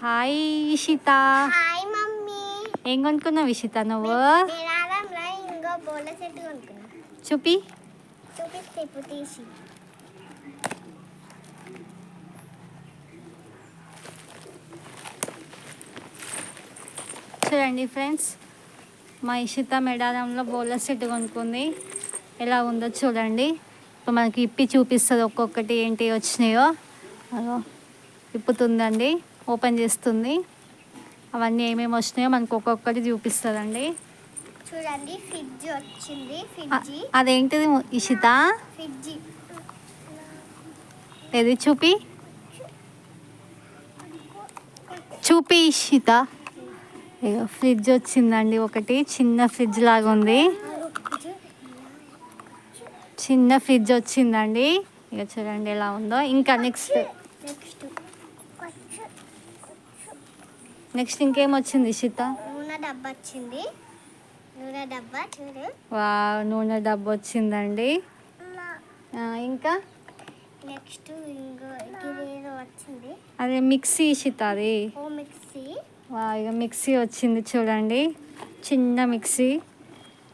Hi Ishita hi mummy ఏం కొనుక్కున్నావు ఇషిత నువ్వు మేడారంలో ఇంకో బోల సెట్ కొనుక్కున్నా చూపి చూపిస్తే ఇప్పుడు తీసి చూడండి ఫ్రెండ్స్ మా ఇషిత మెడారంలో బౌలర్ సెట్ కొనుక్కుంది. ఎలా ఉందో చూడండి. ఇప్పుడు మనకి ఇప్పి చూపిస్తుంది ఒక్కొక్కటి ఏంటి వచ్చినాయో. అదో ఇప్పుతుందండి. ఓపెన్ చేస్తుంది. అవన్నీ ఏమేమి వచ్చినాయో మనకు ఒక్కొక్కటి చూపిస్తుందండి. చూడండి ఫ్రిడ్జ్ వచ్చింది ఫ్రిడ్జ్. అదేంటిది ఇషిత? ఫ్రిడ్జ్. ఏది చూపి? చూపి ఇషిత. ఇగో ఫ్రిడ్జ్ వచ్చిందండి ఒకటి. చిన్న ఫ్రిడ్జ్ లాగా ఉంది. చిన్న ఫ్రిడ్జ్ వచ్చిందండి. ఇక చూడండి ఎలా ఉందో. ఇంకా నెక్స్ట్. నెక్స్ట్ నెక్స్ట్ ఇంకేం వచ్చింది ఇషిత నూనె డబ్బా వచ్చింది నూనె డబ్బా చూడు. వా నూనె డబ్బు వచ్చిందండి ఆ, ఇంకా? నెక్స్ట్ ఇంకో ఇదేదో వచ్చింది. అదే మిక్సీ ఇషిత అది. ఓ మిక్సీ. వా ఇక మిక్సీ వచ్చింది చూడండి. చిన్న మిక్సీ.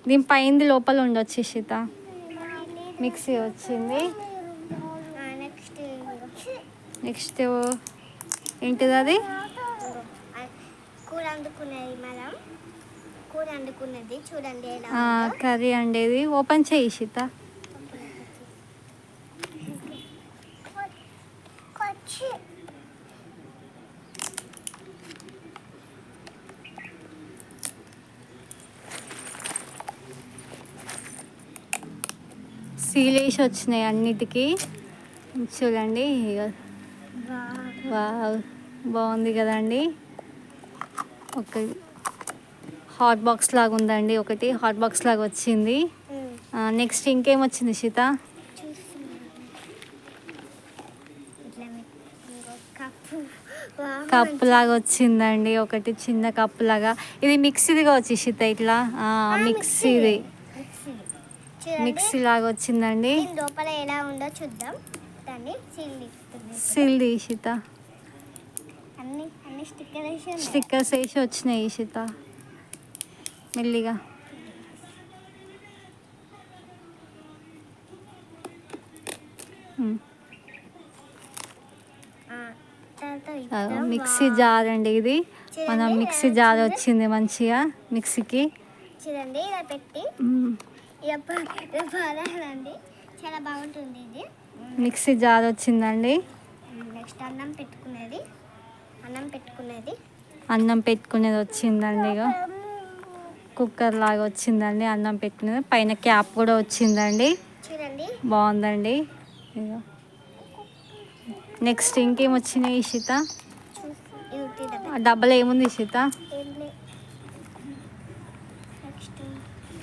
దీని పైంది లోపల ఉండొచ్చు ఇషిత మిక్సీ వచ్చింది. నెక్స్ట్ నెక్స్ట్ ఏంటిది అది చూడండి. కర్రీ అండి ఇది ఓపెన్ చేయి ఇషిత కొచ్చి. సీల్ వేసి వచ్చినాయి అన్నిటికీ. చూడండి. బాగుంది కదండి. ఒక హాట్ బాక్స్ లాగా ఉందండి ఒకటి హాట్ బాక్స్ లాగా వచ్చింది నెక్స్ట్ ఇంకేం వచ్చింది సీత కప్పు కప్ లాగా వచ్చిందండి ఒకటి చిన్న కప్ లాగా. ఇది మిక్సీదిగా వచ్చి సీత ఇట్లా? మిక్సీది. మిక్సీ లాగా వచ్చిందండి లోపల ఎలా ఉందో చూద్దాం. దాన్ని సీల్ తీస్తుంది సిల్ సీత అన్ని అన్ని స్టిక్కర్ వేసి ఉన్నాయి. స్టిక్కర్స్ వేసి వచ్చినాయి సీత మెల్లిగా. మిక్సీ. జార్ అండి ఇది. మన మిక్సీ జార్ వచ్చింది? మంచిగా మిక్సీకి. చూడండి ఇలా పెట్టి. మ్మ్. ఇవ్వాలండి చాలా బాగుంటుంది ఇది. మిక్సీ జార్ వచ్చిందండి. నెక్స్ట్ అన్నం పెట్టుకునేది అన్నం పెట్టుకునేది అన్నం పెట్టుకునేది వచ్చిందండి ఇక కుక్కర్ లాగా వచ్చిందండి అన్నం పెట్టుకునేది పైన క్యాప్ కూడా వచ్చిందండి. బాగుందండి. నెక్స్ట్ ఇంకేం వచ్చినాయి ఇషిత? డబ్బలో ఏముంది ఇషిత? ఏం లే నెక్స్ట్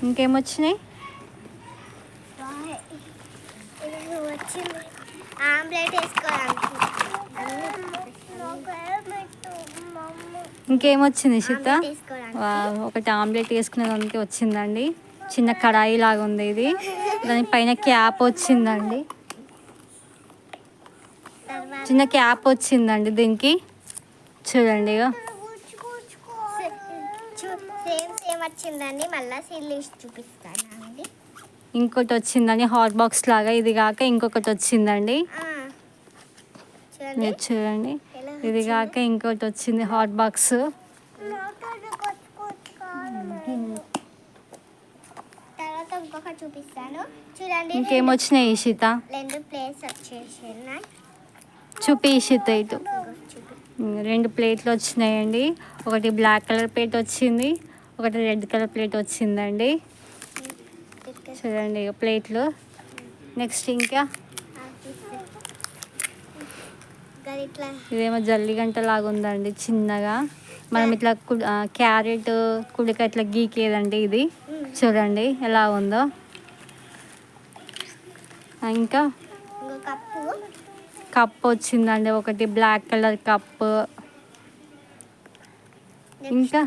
ఇంకేం వచ్చినాయి? బాయ్. ఇది వచ్చింది. ఆమ్లెట్ వేసుకోవడానికి. ఇంకేం వచ్చింది ఇషిత ఆమ్లెట్ వేసుకోవడానికి వా, ఒకటి ఆమ్లెట్ వేసుకునేదానికి వచ్చిందండి. చిన్న కడాయి లాగా ఉంది ఇది. దాని పైన క్యాప్ వచ్చిందండి. చిన్న క్యాప్ వచ్చిందండి దీనికి. చూడండి ఇక వచ్చిందండి. మళ్ళీ ఇంకోటి వచ్చిందండి హాట్ బాక్స్ లాగా ఇది కాక ఇంకొకటి వచ్చిందండి చూడండి. ఇది కాక ఇంకోటి వచ్చింది హాట్ బాక్స్ తర్వాత ఇంకొకటి చూపిస్తాను. చూడండి ఇంకేం వచ్చినాయి ఇషిత? రెండు ప్లేట్స్ వచ్చేసి ఉన్నాయి చూపి ఇషిత ఇటు. రెండు ప్లేట్లు వచ్చినాయండి. ఒకటి బ్లాక్ కలర్ ప్లేట్ వచ్చింది ఒకటి రెడ్ కలర్ ప్లేట్ వచ్చిందండి. చూడండి ప్లేట్లు నెక్స్ట్ ఇంకా? ఇదేమో జల్లిగంట లాగా ఉందండి చిన్నగా. మనం ఇట్లా క్యారెట్ కుడిక ఇట్లా గీకేదండి ఇది. చూడండి ఎలా ఉందో. ఇంకా? కప్పు. కప్ వచ్చిందండి ఒకటి బ్లాక్ కలర్ కప్ ఇంకా?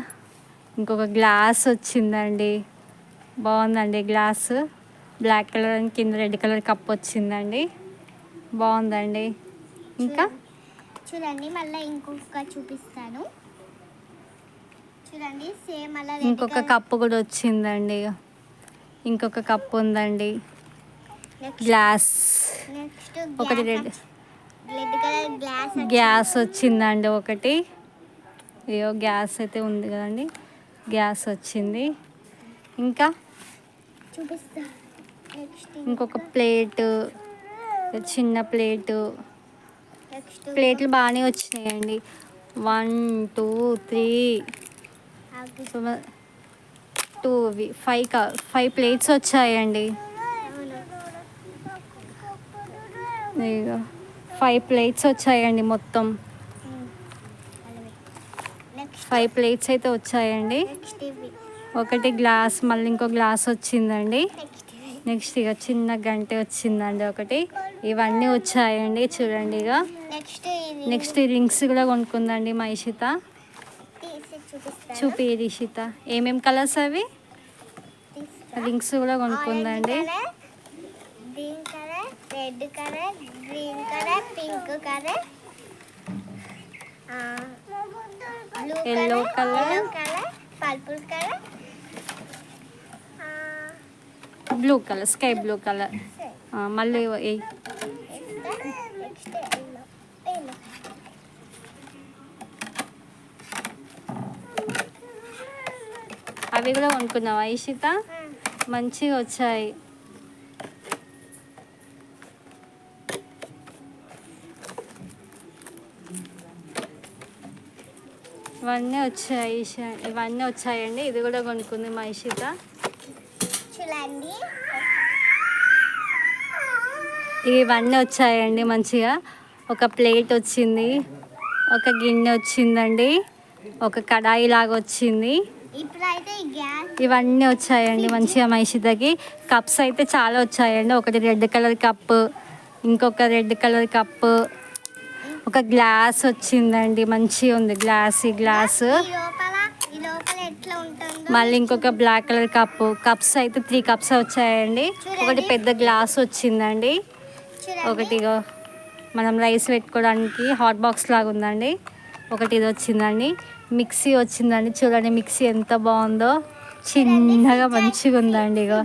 ఇంకొక గ్లాస్ వచ్చిందండి. బాగుందండి గ్లాస్. బ్లాక్ కలర్ కింద రెడ్ కలర్ కప్ వచ్చిందండి. బాగుందండి. ఇంకా? చూడండి మళ్ళీ ఇంకొక చూపిస్తాను. చూడండి సేమ్ అలా ఇంకొక కప్పు కూడా వచ్చిందండి ఇంకొక కప్పు ఉందండి. గ్లాస్ ఒకటి red. Red colour glass gas వచ్చిందండి ఒకటి. అయ్యో గ్యాస్ అయితే ఉంది కదండి. గ్యాస్ వచ్చింది. ఇంకా? ఇంకొక. ప్లేట్. చిన్న ప్లేటు. ప్లేట్లు బాగానే వచ్చినాయండి. One two three two five క ఫైవ్ ప్లేట్స్ వచ్చాయండి. ఫైవ్ ప్లేట్స్ వచ్చాయండి మొత్తం. ఫైవ్ ప్లేట్స్ అయితే వచ్చాయండి. ఒకటి గ్లాస్ మళ్ళీ ఇంకో గ్లాస్ వచ్చిందండి. నెక్స్ట్ నెక్స్ట్ ఇక చిన్న గంటె వచ్చిందండి ఒకటి. ఇవన్నీ వచ్చాయండి చూడండి ఇక నెక్స్ట్ నెక్స్ట్ రింగ్స్ కూడా కొనుక్కుందండి మా ఇషిత. తీసి చూపిస్తాను చూపి ఇషిత ఏమేం కలర్స్ అవి. రింగ్స్ కూడా కొనుక్కుందండి. Colour red colour green colour pink colour colour. Colour purple colour blue colour sky blue colour మళ్ళీ. నెక్స్ట్ ఎల్లో ఎల్లో అవి కూడా కొనుక్కున్నావా ఇషిత మంచిగా వచ్చాయి. ఇవన్నీ వచ్చాయి ఇవన్నీ వచ్చాయండి. ఇది కూడా కొనుక్కుంది మా ఇషిత చూడండి. ఇవన్నీ వచ్చాయండి మంచిగా. ఒక ప్లేట్ వచ్చింది ఒక గిన్నె వచ్చిందండి ఒక కడాయి లాగా వచ్చింది. ఇవన్నీ వచ్చాయండి మంచిగా మైషితకి కప్స్ అయితే చాలా వచ్చాయండి. ఒకటి రెడ్ కలర్ కప్పు ఇంకొక రెడ్ కలర్ కప్పు. ఒక గ్లాస్ వచ్చిందండి మంచిగా ఉంది గ్లాస్ ఈ గ్లాస్. మళ్ళీ ఇంకొక బ్లాక్ కలర్ కప్పు. కప్స్ అయితే త్రీ కప్స్ వచ్చాయండి. ఒకటి పెద్ద గ్లాస్ వచ్చిందండి. ఒకటి మనం రైస్ పెట్టుకోవడానికి హాట్ బాక్స్ లాగా ఉందండి ఒకటి ఇది వచ్చిందండి. మిక్సీ వచ్చిందండి. చూడండి మిక్సీ ఎంత బాగుందో. చిన్నగా మంచిగా ఉందండి ఇగో.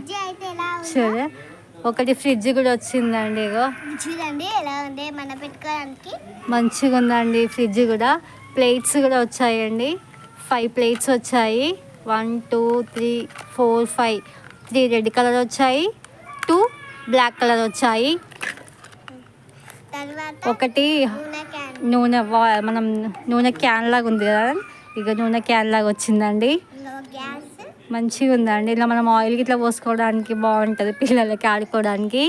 చూడ. ఒకటి ఫ్రిడ్జ్ కూడా వచ్చిందండి ఇగో. చూడండి ఎలా ఉంది మన పెట్టుకోవడానికి. మంచిగా ఉందండి ఫ్రిడ్జ్ కూడా. ప్లేట్స్ కూడా వచ్చాయండి. ఫైవ్ ప్లేట్స్ వచ్చాయి. One two three four five. Three red colour వచ్చాయి. టూ బ్లాక్ కలర్ వచ్చాయి. ఒకటి నూనె మనం నూనె క్యాన్ లాగా ఉంది కదా? ఇక నూనె క్యాన్ లాగా వచ్చిందండి. మంచిగా ఉందండి. ఇలా మనం ఆయిల్ ఇట్లా పోసుకోవడానికి బాగుంటుంది పిల్లలకి ఆడుకోవడానికి.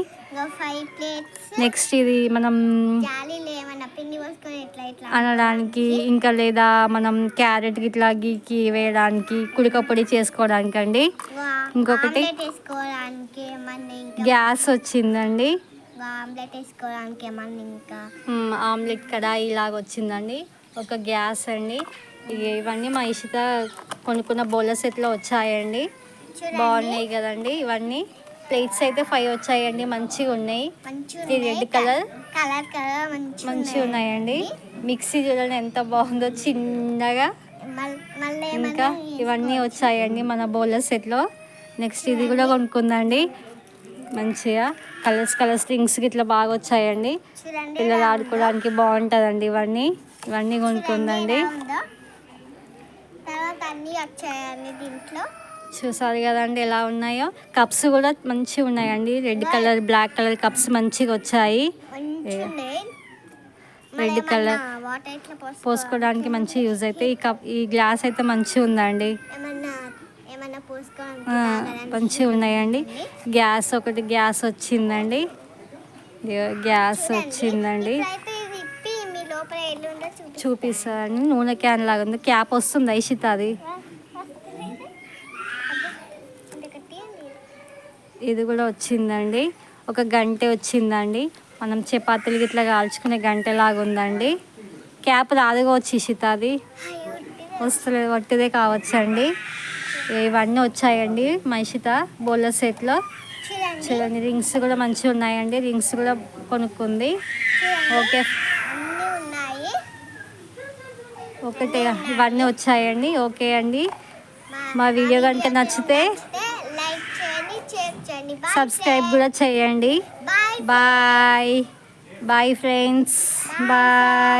నెక్స్ట్ ఇది మనం అనడానికి ఇంకా లేదా మనం క్యారెట్ ఇట్లా గీకి వేయడానికి కుడిక పొడి చేసుకోవడానికి అండి ఇంకొకటి? గ్యాస్ వచ్చిందండి. ఆమ్లెట్ వేసుకోవడానికి ఏమన్నా ఇంకా? ఆమ్లెట్ కడాయి లాగా వచ్చిందండి ఒక గ్యాస్ అండి. ఇవన్నీ మా ఇషిత కొనుక్కున్న బౌల సెట్లో వచ్చాయండి. బాగున్నాయి కదండి ఇవన్నీ. ప్లేట్స్ అయితే ఫైవ్ వచ్చాయండి మంచిగా ఉన్నాయి. ఇది రెడ్ కలర్ కలర్ కలర్ మంచిగా ఉన్నాయండి. మిక్సీ చూడండి ఎంత బాగుందో చిన్నగా. ఇంకా ఇవన్నీ వచ్చాయండి మన బౌలర్ సెట్లో. నెక్స్ట్ ఇది కూడా కొనుక్కుందండి. మంచిగా కలర్స్ కలర్స్ రింగ్స్ ఇట్లా బాగా వచ్చాయండి పిల్లలు ఆడుకోవడానికి బాగుంటుందండి ఇవన్నీ. ఇవన్నీ కొనుక్కుందండి. చూసారు కదండి ఎలా ఉన్నాయో. కప్స్ కూడా మంచిగా ఉన్నాయండి. Red colour black colour cups మంచిగా వచ్చాయి. రెడ్ కలర్ పోసుకోవడానికి మంచి యూజ్ అయితే ఈ కప్ ఈ గ్లాస్ అయితే మంచిగా ఉందండి ఏమన్నా ఏమన్నా పోసుకోవడానికి ఆ, తాగడానికి మంచిగా ఉన్నాయండి. గ్యాస్ ఒకటి గ్యాస్ వచ్చిందండి. గ్యాస్. వచ్చిందండి. ఇప్పుడైతే ఇది ఇప్పి మీ లోపల ఎల్లు ఉందో చూపి చూపిస్తారండి నూనె క్యాన్ లాగా ఉంది. క్యాప్ వస్తుంది ఐషిత అది. ఇది కూడా వచ్చిందండి. ఒక గంటె వచ్చిందండి. మనం చపాతీలు ఇట్లా కాల్చుకునే గంటె లాగా ఉందండి. క్యాప్ రాదుగా వచ్చి ఇషిత అది. వస్తలేదు వట్టిదే కావచ్చండి. ఇవన్నీ వచ్చాయండి మా ఇషిత బోల్ల సెట్లో. చూడండి రింగ్స్ కూడా మంచిగా ఉన్నాయండి. రింగ్స్ కూడా కొనుక్కుంది. ఓకే. ఒకటి ఇవన్నీ వచ్చాయండి. ఓకే అండి. మా వీడియో కనుక నచ్చితే సబ్స్క్రైబ్ కూడా చేయండి. బాయ్. Bye friends. బాయ్.